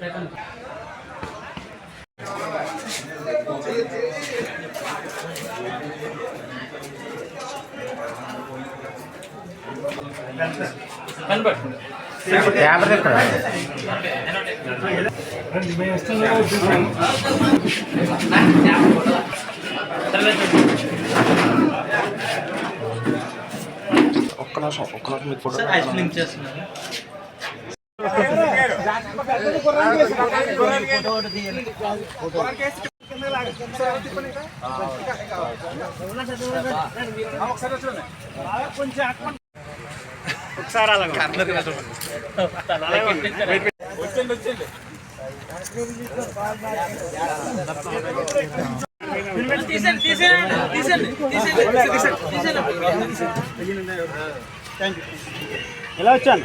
ఒక్క నిమిషం ఒక్క నిమిషం మీకు ఫోటో లింక్ చేస్తున్నాను తీసేయండి తీసేయండి తీసేయండి తీసేయండి తీసేయండి ఎలా వచ్చాను?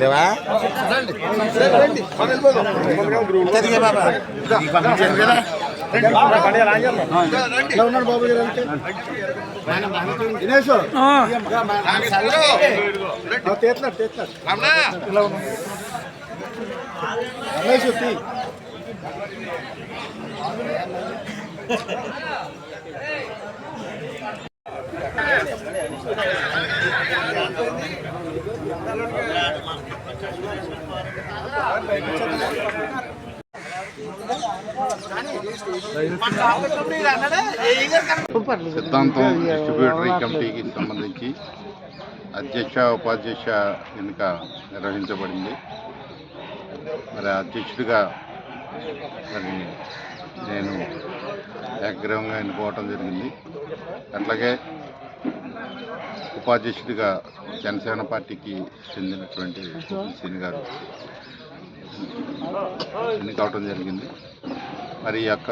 దేవా? ఇంతదిగే బాబా ఉన్నాడు బాబు. దినేష్ రమేష్ తీ సిద్ధాంతం డిస్ట్రిబ్యూటరీ కమిటీకి సంబంధించి అధ్యక్ష ఉపాధ్యక్ష ఎన్నిక నిర్వహించబడింది. మరి అధ్యక్షుడిగా మరి నేను ఏగ్రహంగా ఎన్నుకోవటం జరిగింది. అట్లాగే ఉపాధ్యక్షుడిగా జనసేన పార్టీకి చెందినటువంటి సీని గారు ఎన్నికవటం జరిగింది. మరి ఈ యొక్క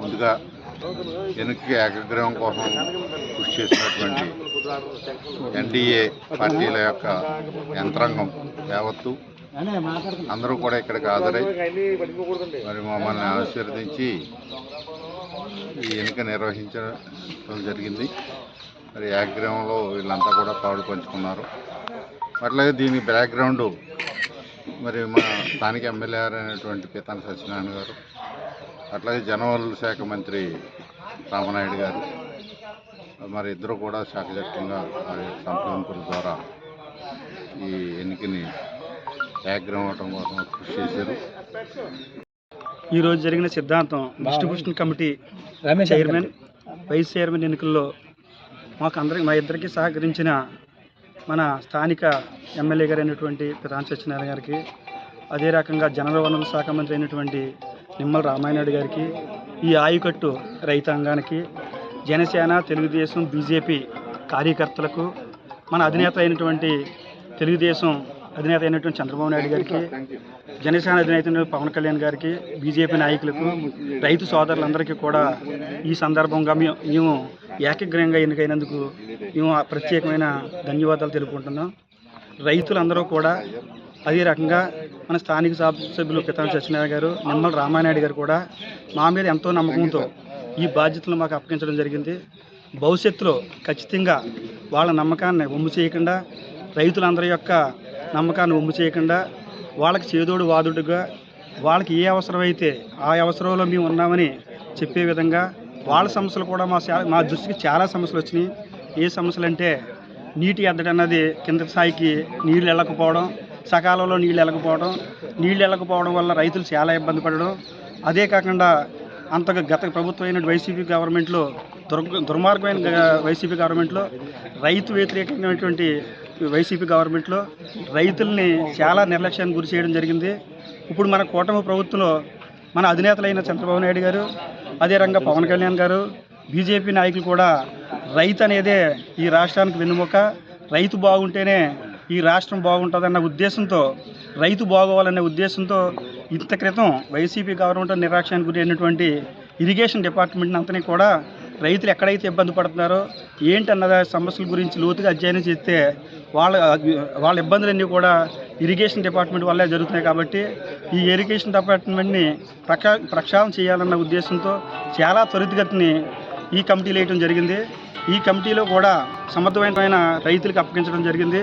ముందుగా ఎన్నిక ఏకగ్రహం కోసం కృషి చేసినటువంటి ఎన్డీఏ పార్టీల యొక్క యంత్రాంగం యావత్తు అందరూ కూడా ఇక్కడికి హాజరై మరి మమ్మల్ని ఆశీర్వదించి ఈ ఎన్నిక నిర్వహించడం జరిగింది. మరి ఏకగ్రహంలో వీళ్ళంతా కూడా పాడు పంచుకున్నారు. అట్లాగే దీని బ్యాక్గ్రౌండ్ మరి మా స్థానిక ఎమ్మెల్యే అయినటువంటి పీతాన సత్యనారాయణ గారు అట్లాగే జనవరుల శాఖ మంత్రి రామనాయుడు గారు మరి ఇద్దరు కూడా శాఖజత్యంగా వారి సంప్రదింపుల ద్వారా ఈ ఎన్నికని ఏకగ్రహం అవటం కోసం కృషి చేశారు. ఈ రోజు జరిగిన సిద్ధాంతం distribution committee chairman vice chairman ఎన్నికల్లో మాకు అందరికి మా ఇద్దరికి సహకరించిన మన స్థానిక ఎమ్మెల్యే గారు అయినటువంటి ప్రధాన సత్యనారాయణ గారికి అదే రకంగా జనర వనరుల శాఖ మంత్రి అయినటువంటి నిమ్మల రామానాయుడు గారికి ఈ ఆయుకట్టు రైతాంగానికి జనసేన తెలుగుదేశం బీజేపీ కార్యకర్తలకు మన అధినేత అయినటువంటి తెలుగుదేశం అధినేత అయినటువంటి చంద్రబాబు నాయుడు గారికి జనసేన అధినేత పవన్ కళ్యాణ్ గారికి బీజేపీ నాయకులకు రైతు సోదరులందరికీ కూడా ఈ సందర్భంగా మేము ఏకగ్రహంగా ఎన్నికైనందుకు మేము ప్రత్యేకమైన ధన్యవాదాలు తెలుపుకుంటున్నాం. రైతులందరూ కూడా అదే రకంగా మన స్థానిక సభ సభ్యులు పితాని సత్యనారాయణ గారు నిమ్మల రామానాయుడు గారు కూడా మా మీద ఎంతో నమ్మకంతో ఈ బాధ్యతలు మాకు అప్పగించడం జరిగింది. భవిష్యత్తులో ఖచ్చితంగా వాళ్ళ నమ్మకాన్ని ఒమ్ము చేయకుండా రైతులందరి యొక్క నమ్మకాన్ని ఒమ్ము చేయకుండా వాళ్ళకి చేదోడు వాదుడుగా వాళ్ళకి ఏ అవసరమైతే ఆ అవసరంలో మేము ఉన్నామని చెప్పే విధంగా వాళ్ళ సమస్యలు కూడా మా మా దృష్టికి చాలా సమస్యలు వచ్చినాయి. ఏ సమస్యలు అంటే నీటి ఎద్దడి అన్నది కింద స్థాయికి నీళ్ళు వెళ్ళకపోవడం సకాలంలో నీళ్ళు వెళ్ళకపోవడం నీళ్ళు వెళ్ళకపోవడం వల్ల రైతులు చాలా ఇబ్బంది పడడం. అదే కాకుండా అంతగా గత ప్రభుత్వం అయిన వైసీపీ గవర్నమెంట్లో దుర్ దుర్మార్గమైన వైసీపీ గవర్నమెంట్లో రైతు వ్యతిరేకమైనటువంటి వైసీపీ గవర్నమెంట్లో రైతుల్ని చాలా నిర్లక్ష్యానికి గురి చేయడం జరిగింది. ఇప్పుడు మన కూటమి ప్రభుత్వంలో మన అధినేతలైన చంద్రబాబు నాయుడు గారు అదే రంగా పవన్ కళ్యాణ్ గారు బీజేపీ నాయకులు కూడా రైతు అనేదే ఈ రాష్ట్రానికి వెన్నుముక. రైతు బాగుంటేనే ఈ రాష్ట్రం బాగుంటుందన్న ఉద్దేశంతో రైతు బాగోవాలనే ఉద్దేశంతో ఇంత క్రితం వైసీపీ గవర్నమెంట్ నిరాక్షానికి గురైనటువంటి ఇరిగేషన్ డిపార్ట్మెంట్ని అంతని కూడా రైతులు ఎక్కడైతే ఇబ్బంది పడుతున్నారో ఏంటన్న సమస్యల గురించి లోతుగా అధ్యయనం చేస్తే వాళ్ళ వాళ్ళ ఇబ్బందులన్నీ కూడా ఇరిగేషన్ డిపార్ట్మెంట్ వల్లే జరుగుతున్నాయి కాబట్టి ఈ ఇరిగేషన్ డిపార్ట్మెంట్ని ప్రక్షా ప్రక్షాళన చేయాలన్న ఉద్దేశంతో చాలా త్వరితగతిని ఈ కమిటీలు వేయటం జరిగింది. ఈ కమిటీలో కూడా సమర్థవంతమైన రైతులకు అప్పగించడం జరిగింది.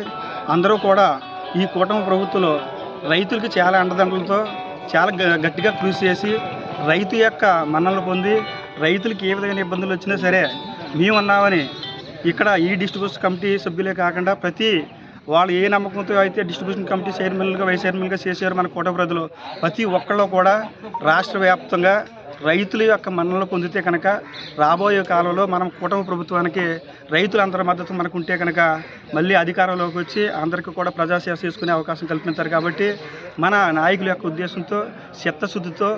అందరూ కూడా ఈ కూటమి ప్రభుత్వంలో రైతులకు చాలా అండదండలతో చాలా గ- గట్టిగా కృషి చేసి రైతు యొక్క మన్నలు పొంది రైతులకి ఏ విధమైన ఇబ్బందులు వచ్చినా సరే మేము ఉన్నామని ఇక్కడ ఈ డిస్ట్రిబ్యూషన్ కమిటీ సభ్యులే కాకుండా ప్రతి వాళ్ళు ఏ నమ్మకంతో అయితే డిస్ట్రిబ్యూషన్ కమిటీ చైర్మన్లుగా వైస్ చైర్మన్గా చేశారు మన కోట ప్రజలు ప్రతి ఒక్కళ్ళు కూడా రాష్ట్ర వ్యాప్తంగా రైతుల యొక్క మన్నలు పొందితే కనుక రాబోయే కాలంలో మనం కూటమి ప్రభుత్వానికి రైతులందరి మద్దతు మనకు ఉంటే కనుక మళ్ళీ అధికారంలోకి వచ్చి అందరికీ కూడా ప్రజాసేవ చేసుకునే అవకాశం కల్పించారు కాబట్టి మన నాయకుల యొక్క ఉద్దేశంతో చిత్తశుద్ధితో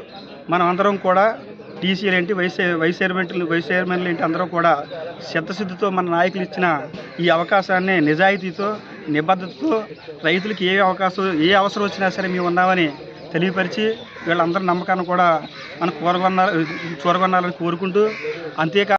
మనం అందరం కూడా టీసీలు ఏంటి వైస్ వైస్ చైర్మన్లు వైస్ చైర్మన్లు ఏంటి అందరూ కూడా చిత్తశుద్ధితో మన నాయకులు ఇచ్చిన ఈ అవకాశాన్ని నిజాయితీతో నిబద్ధతతో రైతులకు ఏ అవకాశం ఏ అవసరం వచ్చినా సరే మేము ఉన్నామని తెలియపరిచి వీళ్ళందరి నమ్మకాన్ని కూడా మనం కూరగొన్న చూరగొనాలని కోరుకుంటూ అంతేకా